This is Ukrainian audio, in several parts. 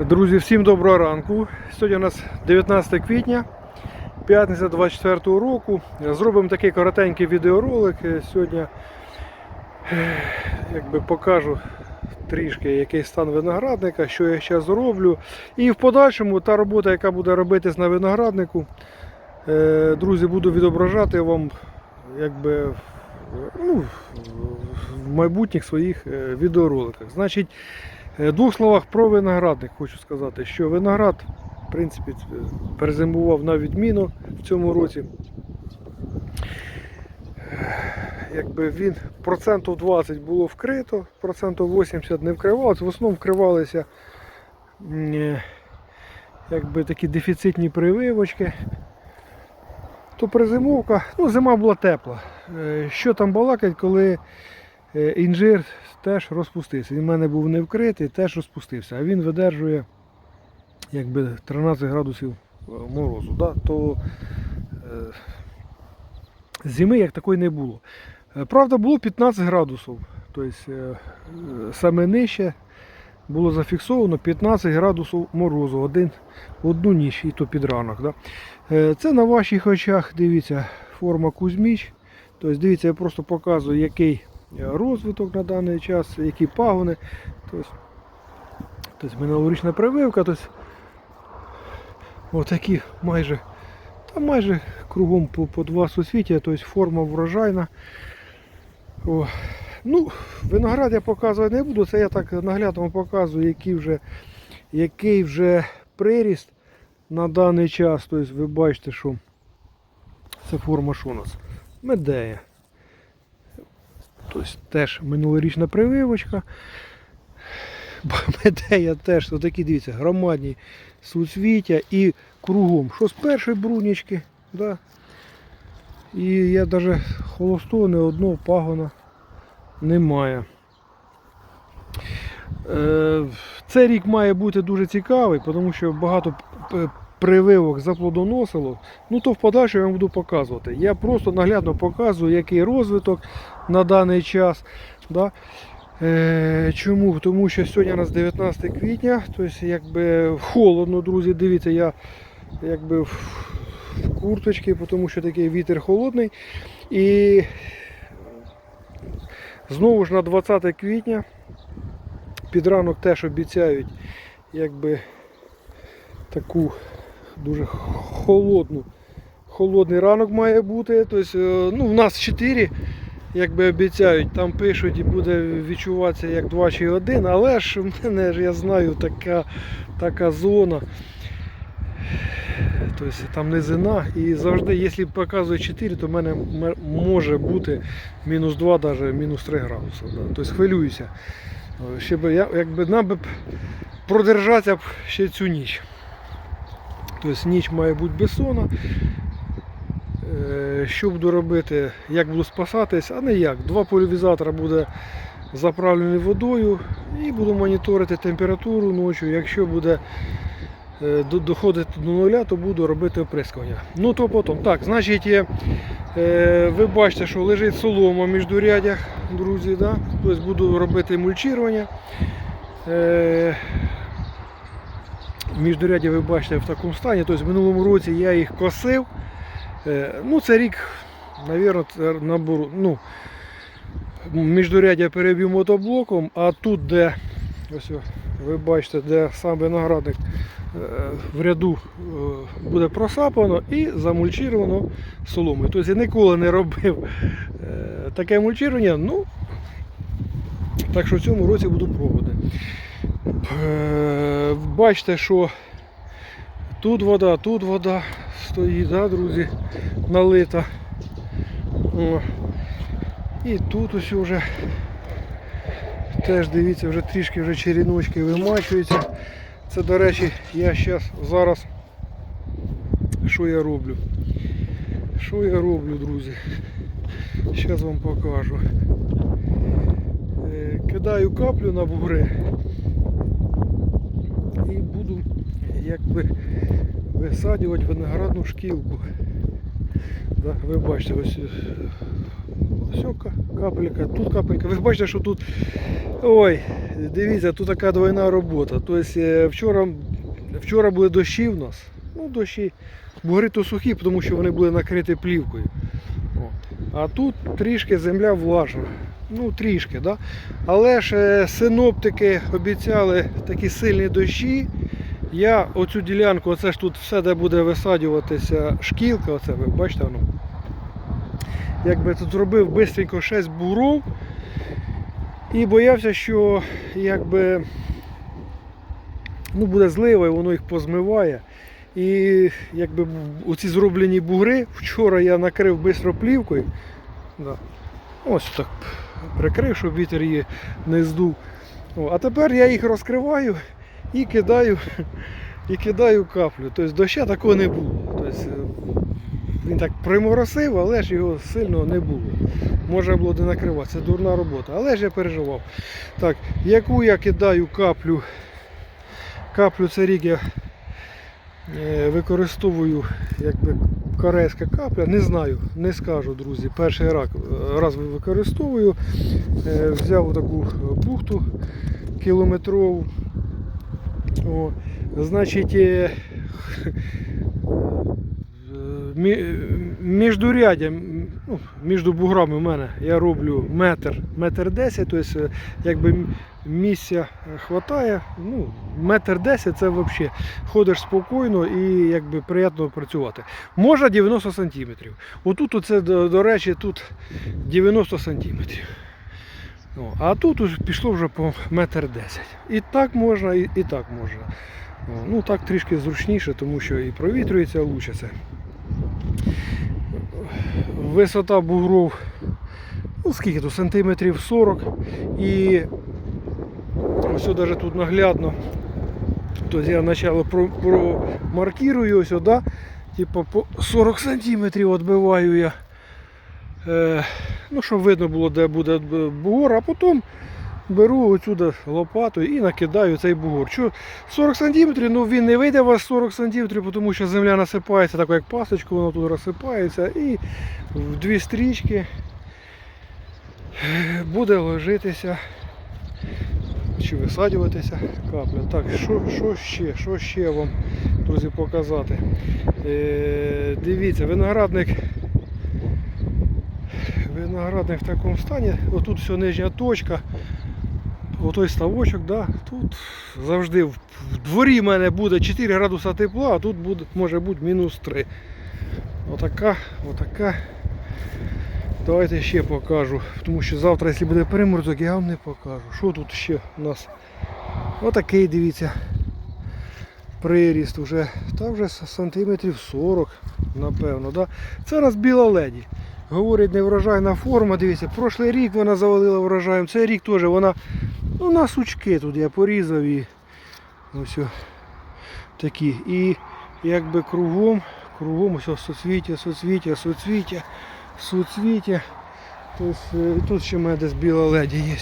Друзі, всім доброго ранку. Сьогодні у нас 19 квітня, п'ятниця 24 року. Зробимо такий коротенький відеоролик. Сьогодні якби покажу трішки який стан виноградника, що я зараз зроблю. І в подальшому та робота, яка буде робитись на винограднику, е, друзі, буду відображати вам якби, ну, в майбутніх своїх е, відеороликах. Значить, В двох словах про виноградник хочу сказати, що виноград, в принципі, е, перезимував на відміну в цьому році. Е, Якби він процентів 20 було вкрито, процентів 80 не вкривалося. В основному вкривалися е, якби такі дефіцитні прививочки. То призимовка, ну зима була тепла. Е, Що там балакать, коли е, інжир теж розпустився. Він в мене був не вкритий, теж розпустився. А він видержує якби 13 градусів е, морозу. Да? То е, зими як такої не було. Е, Правда, було 15 градусів. Тобто е, е, саме нижче було зафіксовано 15 градусів морозу один, одну ніч, і то під ранок. Да? Е, Це на ваших очах, дивіться, форма Кузьміч. Тобто, дивіться, я просто показую, який розвиток на даний час, які пагони. Тобто, минулорічна прививка, тобто, отакі майже, та майже кругом по, по два сусвіття, тобто форма врожайна. О. Ну, виноград я показувати не буду, це я так наглядно показую, який вже, який вже приріст на даний час. Тобто ви бачите, що це форма що у нас? Медея. Тобто теж минулорічна прививочка. Медея теж такі, дивіться, громадні суцвіття і кругом. Що з першої брунічки, да? і я навіть холостого не одного пагона немає. Е, Цей рік має бути дуже цікавий, тому що багато прививок заплодоносило. Ну то в подальшому я вам буду показувати. Я просто наглядно показую, який розвиток на даний час. Да? Е, чому? Тому що сьогодні у нас 19 квітня, тобто якби холодно, друзі. Дивіться, я якби в курточці, тому що такий вітер холодний. І знову ж на 20 квітня під ранок теж обіцяють якби таку дуже холодну. Холодний ранок має бути. Тобто, е, ну, в нас 4, якби обіцяють, там пишуть і буде відчуватися як 2 чи 1, але ж в мене ж я знаю така, така зона. Тобто там низина і завжди, якщо показує 4, то в мене може бути мінус 2, навіть мінус 3 градуси. Тобто хвилююся. Е, Ще я, якби нам би продержатися б ще цю ніч. Тобто ніч має бути безсонна. Е, Що буду робити, як буду спасатись, а не як. Два поляризатора буде заправлені водою і буду моніторити температуру ночі. Якщо буде е, доходити до нуля, то буду робити оприскування. Ну то потім. Так, значить, е, ви бачите, що лежить солома між рядях, друзі. Да? Тобто буду робити мульчування. Е, ви бачите в такому стані. Тобто в минулому році я їх косив. Е, Ну, це рік, мабуть, набору. Ну, міждорядя перебив мотоблоком, а тут, де ось ви бачите, де сам виноградник е, в ряду е, буде просапано і замульчировано соломою. Тобто я ніколи не робив таке мульчування. Ну, так що в цьому році буду пробувати. Бачите, що тут вода, тут вода стоїть, да, друзі, налита. О. І тут ось вже теж дивіться, вже трішки вже черіночки вимачуються. Це, до речі, я зараз зараз що я роблю? Що я роблю, друзі? Зараз вам покажу. Е, Кидаю каплю на бугри буду якби висаджувати виноградну шкілку. Да, ви бачите, ось, е, ось капелька, тут капелька. Ви бачите, що тут Ой, дивіться, тут така двойна робота. Тобто е, вчора, вчора були дощі в нас. Ну, дощі. Бугри то сухі, тому що вони були накриті плівкою. А тут трішки земля влажна. Ну, трішки, да? Але ж е, синоптики обіцяли такі сильні дощі. Я оцю ділянку, оце ж тут все, де буде висаджуватися шкілка, оце ви бачите, воно. Якби тут зробив бистренько 6 бугров. І боявся, що якби ну, буде злива і воно їх позмиває. І якби оці зроблені бугри, вчора я накрив бистро плівкою. Да. Ось так прикрив, щоб вітер її не здув. О, а тепер я їх розкриваю і кидаю, і кидаю каплю. Тобто доща такого не було. Тобто, е, він так приморосив, але ж його сильно не було. Можна було не накривати. Це дурна робота. Але ж я переживав. Так, яку я кидаю каплю, каплю це рік я е, використовую якби корейська капля, не знаю, не скажу, друзі. Перший раз, раз використовую. Е, Взяв таку бухту кілометрову. О, значить, мі- міждурядя, ну, між буграми у мене я роблю метр, метр десять, тобто якби місця хватає, ну, метр десять це взагалі ходиш спокійно і якби приємно працювати. Можна 90 сантиметрів. Отут оце, до речі, тут 90 сантиметрів. О, а тут уже пішло вже по метр десять. І так можна, і, і так можна. Ну так трішки зручніше, тому що і провітрюється лучше це. Висота бугров, ну скільки тут, сантиметрів 40. І ось навіть тут наглядно. Тобто я спочатку про, промаркірую ось сюди, типу по 40 сантиметрів відбиваю я. Е, ну, щоб видно було, де буде бугор, а потім беру отсюди лопатою і накидаю цей бугор. Що 40 см, ну він не вийде у вас 40 см, тому що земля насипається, так як пасочку, воно тут розсипається і в дві стрічки буде ложитися чи висаджуватися капля. Так, що, що ще? Що ще вам, друзі, показати? Е, дивіться, виноградник. Виноградник в такому стані. Отут все нижня точка. Отой ставочок, да, тут завжди в, дворі в мене буде 4 градуса тепла, а тут буде, може бути мінус 3. Отака, отака. Давайте ще покажу. Тому що завтра, якщо буде приморозок, я вам не покажу. Що тут ще у нас? Отакий, дивіться. Приріст вже. Та вже сантиметрів 40, напевно. Да? Це нас біла леді. Говорить, неврожайна форма, дивіться, прошлий рік вона завалила врожаєм, цей рік теж вона ну, на сучки тут я порізав і ось такі. І якби кругом, кругом ось соцвіття, соцвіття, соцвіття, соцвіття. Тобто, е, тут ще в мене десь біла леді є.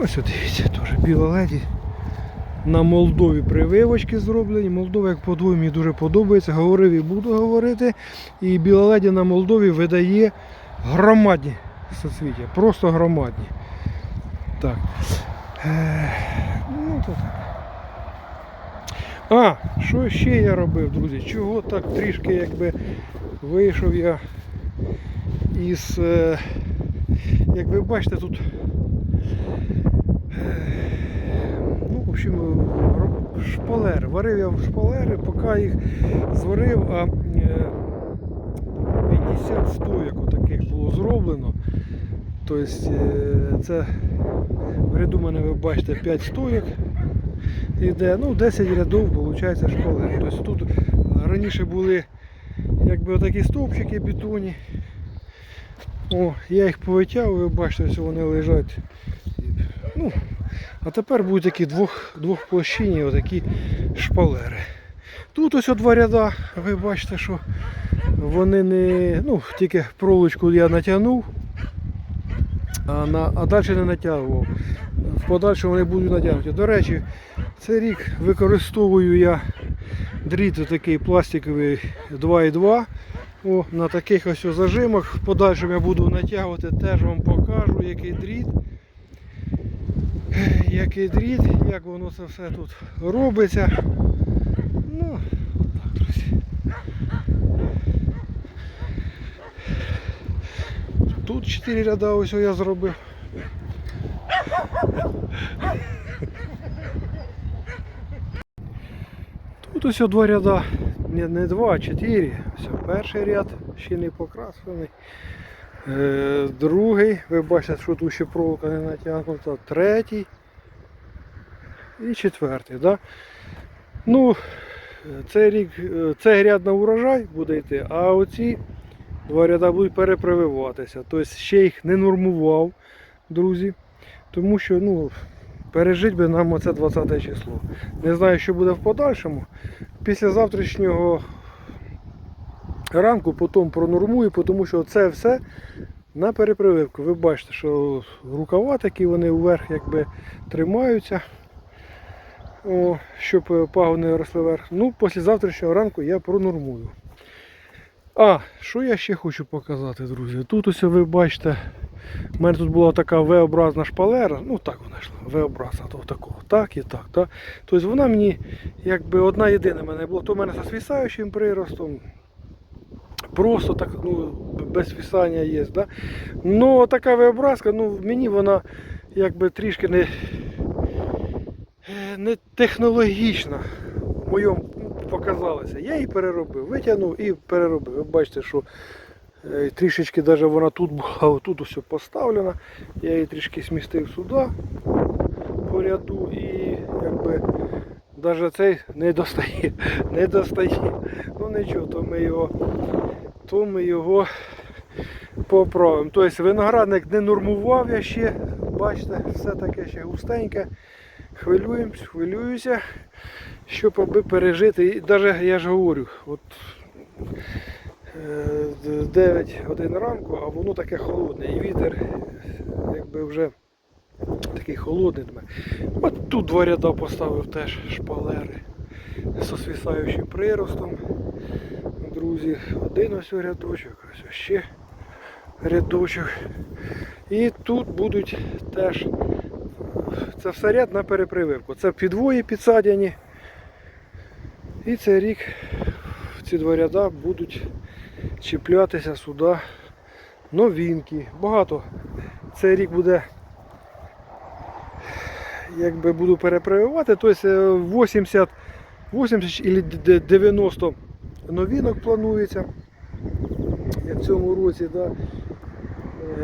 Ось дивіться, теж біла леді. На Молдові прививочки зроблені. Молдова як подвою мені дуже подобається. Говорив і буду говорити. І біла леді на Молдові видає громадні соцвіття. Просто громадні. Так. Е, Ну, то так. А, що ще я робив, друзі? Чого так трішки якби вийшов я із. е, Як ви бачите, тут. е, Ну, в общем, шпалери. Варив я в шпалери, поки їх зварив, а е, 50 стояк отаких було зроблено. Тобто е, це в ряду мене ви бачите 5 стояк. Іде, ну 10 рядов виходить шпалер. Тобто тут раніше були якби отакі стовпчики бетоні. О, я їх повитягував, ви бачите, ось вони лежать. Ну, а тепер будуть такі двох, двохплощинні отакі шпалери. Тут ось два ряда, ви бачите, що вони не. Ну, тільки проволочку я натягнув, а, на, а далі не натягував. В подальшому вони будуть натягнуті. До речі, цей рік використовую я дріт такий пластиковий 2,2. О, на таких ось зажимах. В подальшому я буду натягувати, теж вам покажу, який дріт. Який дріт, як воно це все тут робиться. Ну, так, друзі. Тут 4 ряда ось я зробив. Тут ось два ряда, не, не два, а чотири. Ось перший ряд ще не покрасений. Е, другий, ви бачите, що тут ще проволока не натягнута. Третій і четвертий. Да? Ну, цей рік, е, цей ряд на урожай буде йти, а оці два ряда будуть перепрививатися. Тобто ще їх не нормував, друзі. Тому що ну, пережить би нам оце 20 число. Не знаю, що буде в подальшому. Після завтрашнього ранку потім пронормую, тому що це все на перепрививку. Ви бачите, що рукава такі вони вверх якби тримаються. О, щоб е, пагони росли вверх. Ну, після завтрашнього ранку я пронормую. А, що я ще хочу показати, друзі? Тут ось ви бачите, у мене тут була така V-образна шпалера, ну так вона йшла, V-образна, то такого, так і так. так. Тобто вона мені якби одна єдина мене була, то в мене зі свісаючим приростом. Просто так, ну, без свисання є. Да? Ну, така V-образка, ну, мені вона якби трішки не, не технологічна в моєму показалося. Я її переробив, витягнув і переробив. Ви бачите, що е, трішечки даже вона тут була, тут усе поставлена. Я її трішки смістив сюди по ряду і якби навіть цей не достає. Не достає. Ну нічого, то ми його, то ми його поправимо. Тобто виноградник не нормував я ще, бачите, все таке ще густеньке. Хвилюємось, хвилююся, щоб аби пережити. І навіть я ж говорю, от е, 9 годин ранку, а воно таке холодне. І вітер якби вже такий холодний. От тут два ряда поставив теж шпалери з освісаючим приростом. Друзі, один ось рядочок, ось ще рядочок. І тут будуть теж це все ряд на перепрививку. Це підвої підсадяні. І цей рік ці два ряда будуть чіплятися сюди новинки. Багато. Цей рік буде, якби буду перепрививати, тобто 80, 80 і 90 новинок планується. В цьому році, да,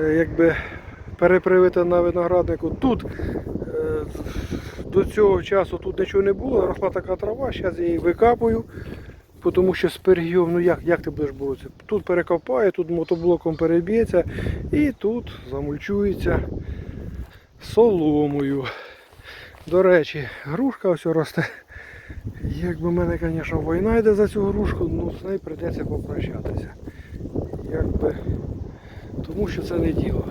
Е, якби перепривити на винограднику. Тут е, до цього часу тут нічого не було, росла така трава, зараз я її викапую, тому що з пергієм, ну як, як ти будеш боротися? Тут перекопаю, тут мотоблоком переб'ється і тут замульчується соломою. До речі, грушка ось росте. Якби в мене, звісно, війна йде за цю грушку, ну з нею прийдеться попрощатися. Якби тому що це не діло.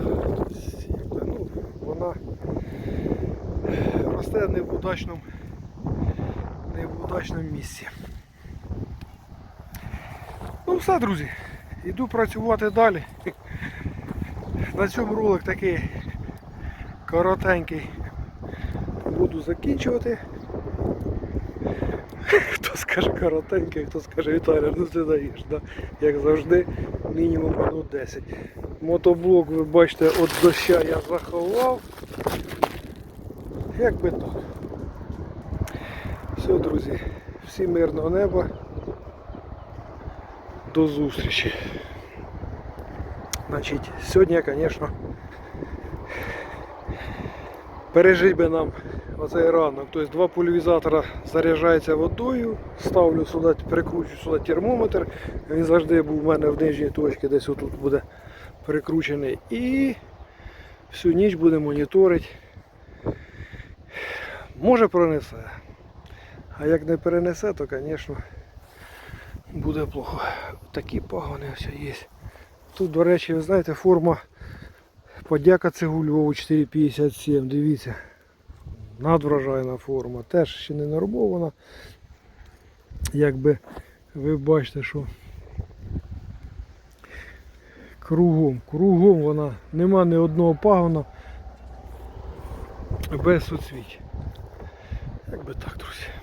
Якби, ну, вона росте не в удачному, не в удачному місці. Ну все, друзі, йду працювати далі. На цьому ролик такий коротенький буду закінчувати. Хто скаже коротенький, хто скаже Віталій, ну ти даєш, да? як завжди, мінімум минут 10. Мотоблок, ви бачите, від доща я заховав. Як би так. Все, друзі, всім мирного неба. До зустрічі. Значить, сьогодні, звісно, пережить би нам оцей ранок. Тобто два пульвізатора заряджаються водою, ставлю сюди, прикручую сюди термометр. Він завжди був у мене в нижній точці, десь отут буде прикручений. І всю ніч буде моніторити. Може пронесе. А як не перенесе, то звісно буде плохо. Такі погони ось є. Тут, до речі, ви знаєте, форма подяка Цегульову 457, дивіться. Надвражайна форма. Теж ще не нормована. Якби ви бачите, що кругом, кругом вона, нема ні одного пагона. без суцвіть. Якби так, друзі.